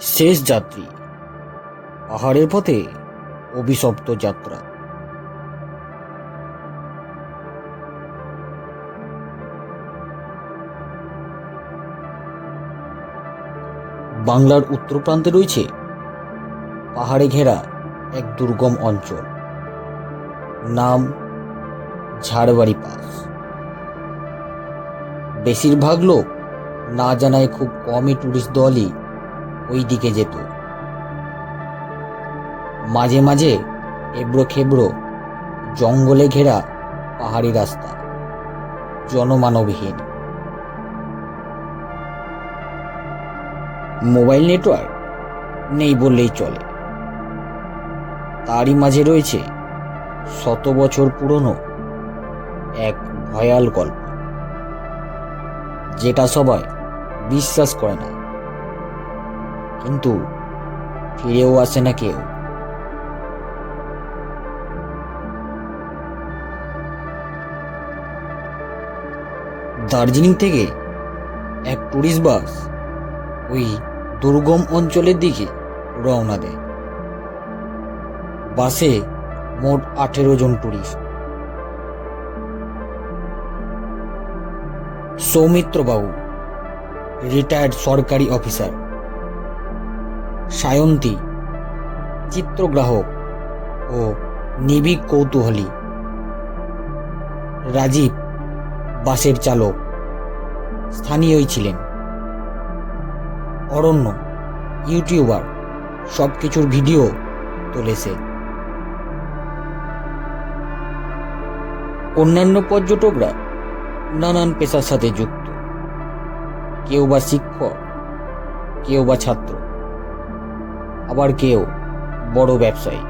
শেষ যাত্রী। পাহাড়ের পথে অভিশপ্ত যাত্রা। বাংলার উত্তর প্রান্তে রয়েছে পাহাড়ে ঘেরা এক দুর্গম অঞ্চল। নাম ঝাড়বাড়ি পাস। বেশিরভাগ লোক না জানায় খুব কমই টুরিস্ট দলই ওই দিকে যেত। মাঝে মাঝে এবড়ো খেবড়ো জঙ্গলে ঘেরা পাহাড়ি রাস্তা, জনমানবহীন। মোবাইল নেটওয়ার্ক নেই বললেই চলে। তারই মাঝে রয়েছে শত বছর পুরনো এক ভয়াল গল্প, যেটা সবাই বিশ্বাস করে না। কিন্তু ফিরেও আসে না কেউ। দার্জিলিং থেকে এক টুরিস্ট বাস ওই দুর্গম অঞ্চলের দিকে রওনা দেয়। বাসে মোট আঠেরো জন টুরিস্ট সৌমিত্র বাবু রিটায়ার্ড সরকারি অফিসার সায়ন্তী, চিত্রগ্রাহক ও নিবিক কৌতূহলী। রাজীব, বাসের চালক, স্থানীয়ই ছিলেন। অরণ্য, ইউটিউবার সব কিছুর ভিডিও তুলেছে। অন্যান্য পর্যটকরা নানান পেশার সাথে যুক্ত। কেউ বা শিক্ষক, কেউ বা ছাত্র। আবার কেউ বড় ব্যবসায়ী।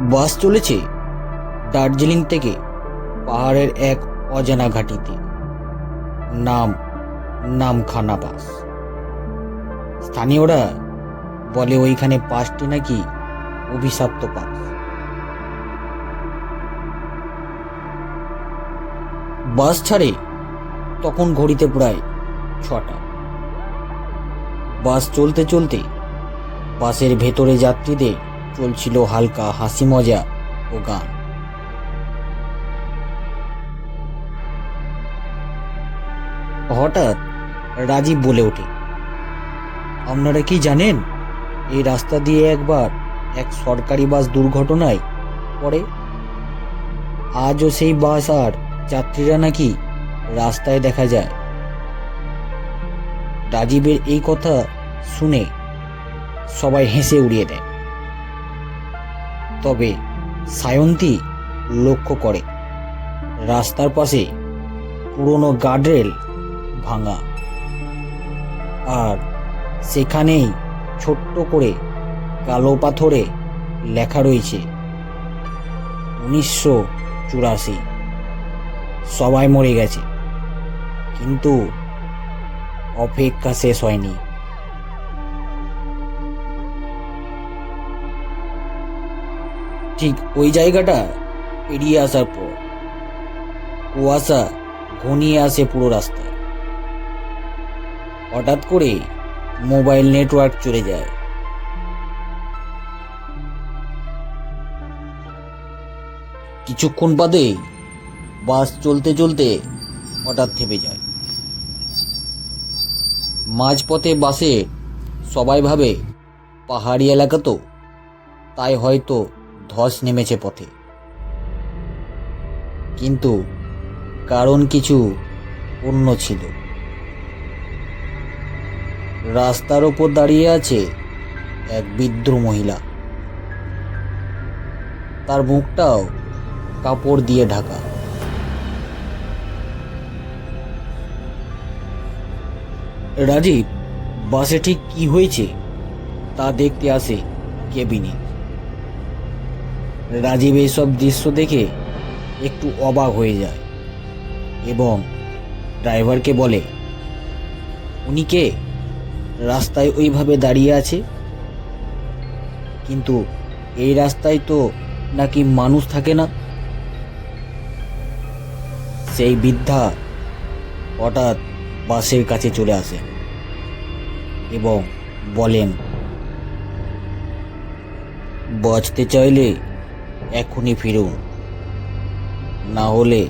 বাস চলেছে দার্জিলিং থেকে পাহাড়ের এক অজানা ঘাটিতে। নাম নামখানা বাস। স্থানীয়রা বলে ওইখানে পাসটি নাকি অভিশাপ্ত পাস বাস ছাড়ে তখন ঘড়িতে প্রায় ছটা। বাস চলতে চলতে বাসের ভেতরে যাত্রীদের চলছিল হালকা হাসি মজা ও গান। হঠাৎ রাজীব বলে ওঠে, আপনারা কি জানেন, এই রাস্তা দিয়ে একবার এক সরকারি বাস দুর্ঘটনায় পড়ে? আজও সেই বাস আর যাত্রীরা নাকি রাস্তায় দেখা যায়। রাজীবের এই কথা শুনে সবাই হেসে উড়িয়ে দেয়। তবে সায়ন্তী লক্ষ্য করে, রাস্তার পাশে পুরনো গার্ডরেল ভাঙা। আর সেখানেই ছোট্ট করে কালো পাথরে লেখা রয়েছে, উনিশশো চুরাশি। সবাই মরে গেছে। কিন্তু অপেক্ষা শেষ হয়নি। ঠিক ওই জায়গাটা পেরিয়ে আসার পর কুয়াশা ঘনিয়ে আসে পুরো রাস্তায়। হঠাৎ করে মোবাইল নেটওয়ার্ক চলে যায়। কিছুক্ষণ বাদে বাস চলতে চলতে হঠাৎ থেমে যায়। মাঝপথে বাসে সবাই ভাবে পাহাড়ি এলাকা তো। তাই হয়তো ধস নেমেছে পথে। কিন্তু কারণ কিছু অন্য ছিল। রাস্তার ওপর দাঁড়িয়ে আছে এক বৃদ্ধ মহিলা। তার মুখটাও কাপড় দিয়ে ঢাকা। রাজীব, বাসে ঠিক কি হয়েছে তা দেখতে আসে কেবিনে। রাজীব এইসব দৃশ্য দেখে একটু অবাক হয়ে যায় এবং ড্রাইভারকে বলে, উনি কে? রাস্তায় ওইভাবে দাঁড়িয়ে আছে? কিন্তু এই রাস্তায় তো নাকি মানুষ থাকে না? সেই বৃদ্ধা হঠাৎ বাসের কাছে চলে আসেন এবং বলেন, বাঁচতে চাইলে এখনই ফিরুন। না হলে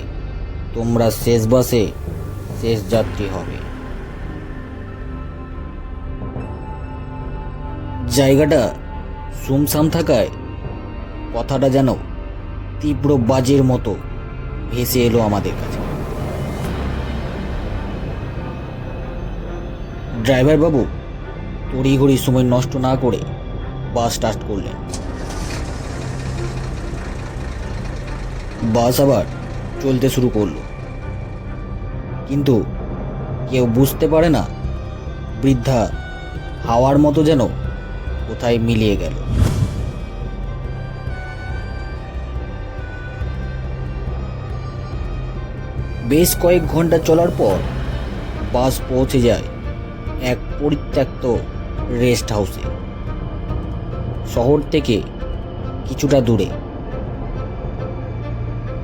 তোমরা শেষ বাসে শেষ যাত্রী হবে। জায়গাটা সুমসাম থাকায় কথাটা যেন তীব্র বাজের মতো ভেসে এলো আমাদের কাছে। ড্রাইভার বাবু তড়িঘড়ি সময় নষ্ট না করে বাস স্টার্ট করলেন। বাস আবার চলতে শুরু করল। কিন্তু কেউ বুঝতে পারে না বৃদ্ধা হাওয়ার মতো যেন কোথায় মিলিয়ে গেল। বেশ কয়েক ঘণ্টা চলার পর বাস পৌঁছে যায় এক পরিত্যক্ত রেস্ট হাউসে। শহর থেকে কিছুটা দূরে।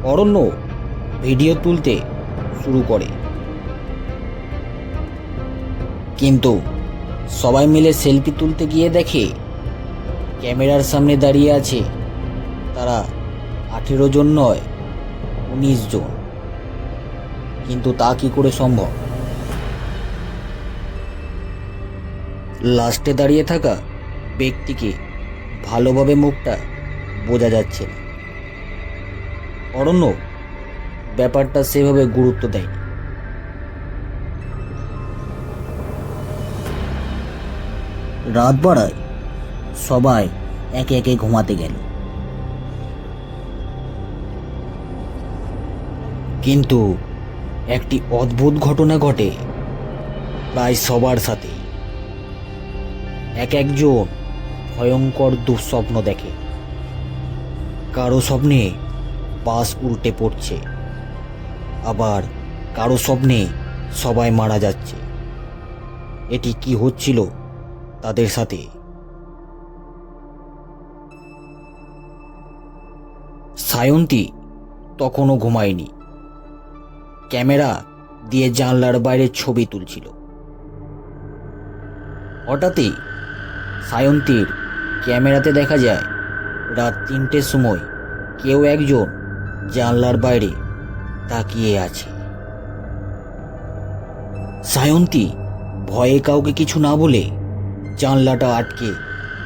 অরণ্য ভিডিও তুলতে শুরু করে। কিন্তু সবাই মিলে সেলফি তুলতে গিয়ে দেখে ক্যামেরার সামনে দাঁড়িয়ে আছে তারা আঠেরো জন নয়, উনিশ জন। কিন্তু তা কি করে সম্ভব? লাস্টে দাঁড়িয়ে থাকা ব্যক্তিকে ভালোভাবে মুখটা বোঝা যাচ্ছে না। অরণ্য ব্যাপারটা সেভাবে গুরুত্ব দেয় রাত বাড়ায় সবাই একে একে ঘুমাতে গেল। কিন্তু একটি অদ্ভুত ঘটনা ঘটে প্রায় সবার সাথে। এক একজন ভয়ঙ্কর দুঃস্বপ্ন দেখে। কারও স্বপ্নে বাস উল্টে পড়ছে। আবার কারও স্বপ্নে সবাই মারা যাচ্ছে। এটি কি হচ্ছিল তাদের সাথে? সায়ন্তী তখনও ঘুমায়নি। ক্যামেরা দিয়ে জানলার বাইরে ছবি তুলছিল। হঠাৎই সায়ন্তীর ক্যামেরাতে দেখা যায়, রাত তিনটের সময় কেউ একজন জানলার বাইরে তাকিয়ে আছে। সায়ন্তী ভয়ে কাউকে কিছু না বলে জানলাটা আটকে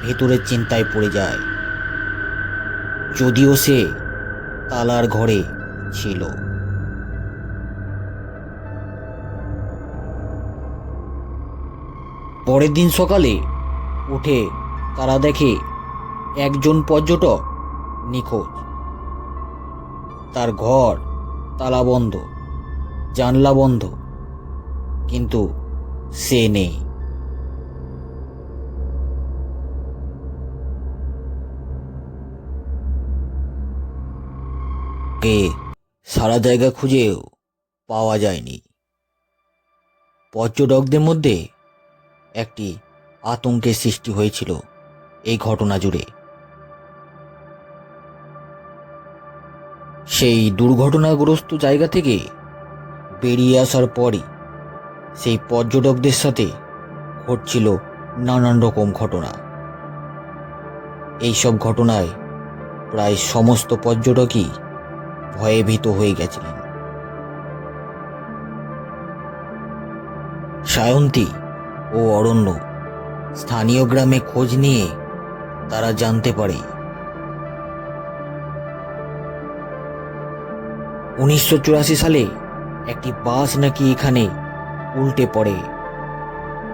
ভেতরের চিন্তায় পড়ে যায়। যদিও সে তালার ঘরে ছিল। পরের দিন সকালে উঠে তারা দেখে একজন পর্যটক নিখোঁজ। তার ঘর তালা বন্ধ জানলা বন্ধ, কিন্তু সে নেই। কে সারা জায়গা খুঁজেও পাওয়া যায়নি। পর্যটকদের মধ্যে একটি আতঙ্কের সৃষ্টি হয়েছিল এই ঘটনা জুড়ে। সেই দুর্ঘটনাগ্রস্ত জায়গা থেকে বেরিয়ে আসার পরই সেই পর্যটকদের সাথে ঘটছিল নানান রকম ঘটনা। এইসব ঘটনায় প্রায় সমস্ত পর্যটকই ভয়ে ভীত হয়ে গেছিলেন। সায়ন্তী ও অরণ্য স্থানীয় গ্রামে খোঁজ নিয়ে তারা জানতে পারে। উনিশশো চুরাশি সালে একটি বাস নাকি এখানে উল্টে পড়ে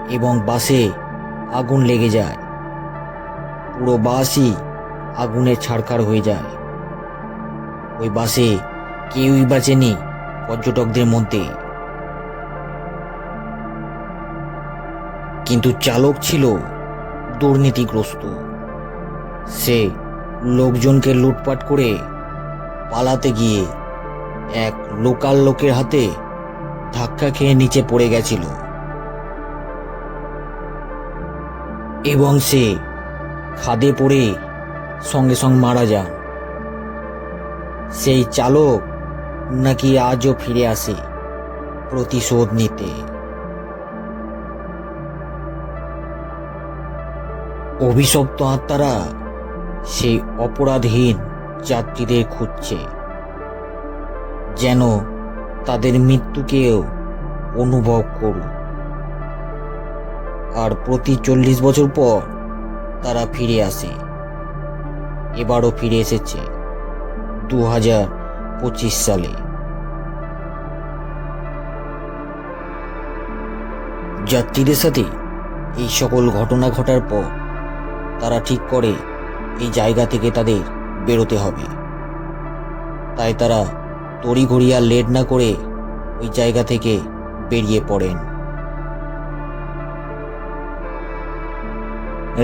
এবং বাসে আগুন লেগে যায়। পুরো বাসই আগুনে ছাড়খাড় হয়ে যায়। ওই বাসে কেউই বাঁচেনি পর্যটকদের মধ্যে। কিন্তু চালক ছিল দুর্নীতিগ্রস্ত। সে লোকজনকে লুটপাট করে পালাতে গিয়ে এক লোকাল লোকের হাতে ধাক্কা খেয়ে নিচে পড়ে গেছিল। এবং সে খাদে পড়ে সঙ্গে সঙ্গে মারা যান। সেই চালক নাকি আজও ফিরে আসে প্রতিশোধ নিতে। অভিশপ্ত আত্মারা সেই অপরাধহীন যাত্রীদের খুঁজছে, যেন তাদের মৃত্যুকেও অনুভব করুক আর প্রতি চল্লিশ বছর পর তারা ফিরে আসে, এবারও ফিরে এসেছে দু হাজার পঁচিশ সালে। যাত্রীদের সাথে এই সকল ঘটনা ঘটার পর তারা ঠিক করে এই জায়গা থেকে তাদের বেরোতে হবে। তাই তারা তড়িঘড়ি আর লেট না করে ওই জায়গা থেকে বেরিয়ে পড়েন।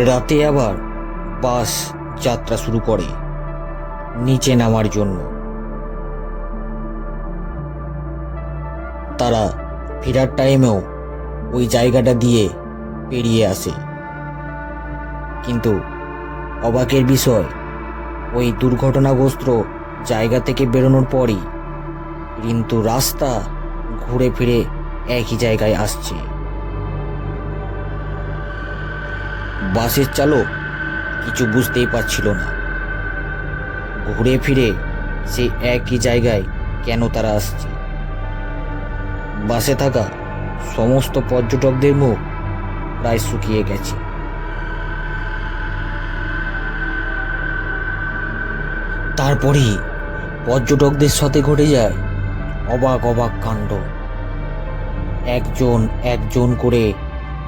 রাতে আবার বাস যাত্রা শুরু করে নিচে নামার জন্য। তারা ফেরার টাইমেও ওই জায়গাটা দিয়ে পেরিয়ে আসে। কিন্তু অবাকের বিষয়, ওই দুর্ঘটনাগ্রস্ত জায়গা থেকে বেরোনোর পরই কিন্তু রাস্তা ঘুরে ফিরে একই জায়গায় আসছে। বাসের চালক কিছু বুঝতেই পারছিল না। ঘুরে ফিরে সে একই জায়গায় কেন তারা আসছে? বাসে থাকা সমস্ত পর্যটকদের মুখ প্রায় শুকিয়ে গেছে। তারপরেই পর্যটকদের সাথে ঘটে যায় অবাক অবাক কাণ্ড। একজন একজন করে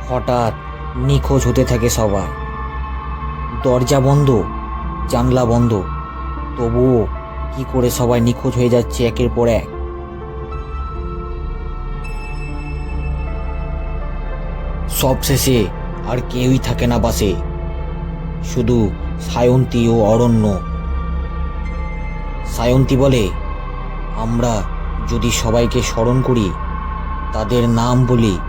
হঠাৎ নিখোঁজ হতে থাকে সবার। দরজা বন্ধ, জানলা বন্ধ, তবুও কি করে সবাই নিখোঁজ হয়ে যাচ্ছে একের পর এক? সব শেষে আর কেউই থাকে না বাসে। শুধু সায়ন্তী ও অরণ্য। সায়ন্তী বলে, আমরা যদি সবাইকে স্মরণ করি, তাদের নাম বলি,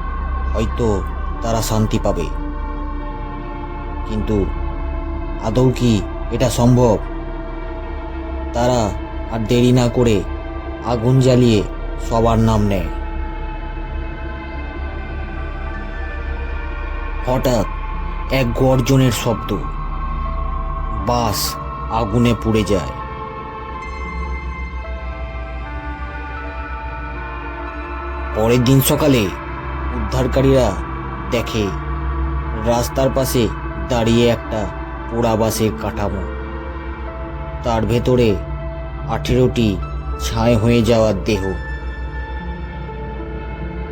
হয়তো তারা শান্তি পাবে। কিন্তু আদৌ কি এটা সম্ভব? তারা আর দেরি না করে আগুন জ্বালিয়ে সবার নাম নেয়। হঠাৎ এক গর্জনের শব্দ। বাস আগুনে পুড়ে যায়। পরের দিন সকালে উদ্ধারকারীরা দেখে, রাস্তার পাশে দাঁড়িয়ে একটা পোড়া বাসের কাঠামো। তার ভেতরে আঠেরোটি ছাই হয়ে যাওয়ার দেহ।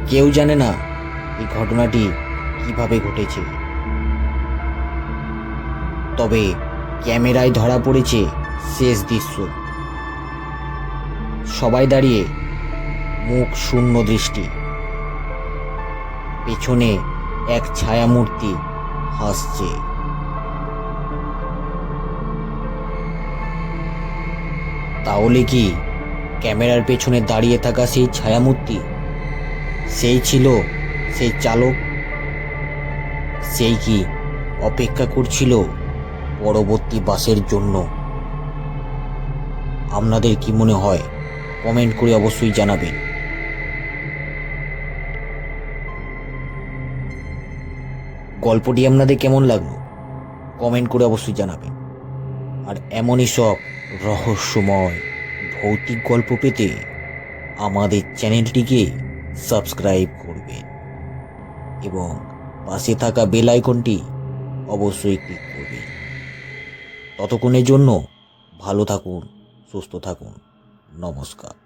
কেউ জানে না এই ঘটনাটি কীভাবে ঘটেছে। তবে ক্যামেরায় ধরা পড়েছে শেষ দৃশ্য। সবাই দাঁড়িয়ে মুখ শূন্য দৃষ্টি। পেছনে এক ছায়ামূর্তি হাসছে। তাহলে কি ক্যামেরার পেছনে দাঁড়িয়ে থাকা সেই ছায়ামূর্তি, সেই ছিল সেই চালক? সেই কি অপেক্ষা করছিল পরবর্তী বাসের জন্য? আপনাদের কি মনে হয়, কমেন্ট করে অবশ্যই জানাবেন। গল্পটি আপনাদের কেমন লাগল? কমেন্ট করে অবশ্যই জানাবেন। আর এমনই সব রহস্যময় ভৌতিক গল্প পেতে আমাদের চ্যানেলটিকে সাবস্ক্রাইব করবেন। এবং পাশে থাকা বেল আইকনটি অবশ্যই ক্লিক করবেন। ততক্ষণের জন্য ভালো থাকুন, সুস্থ থাকুন। নমস্কার।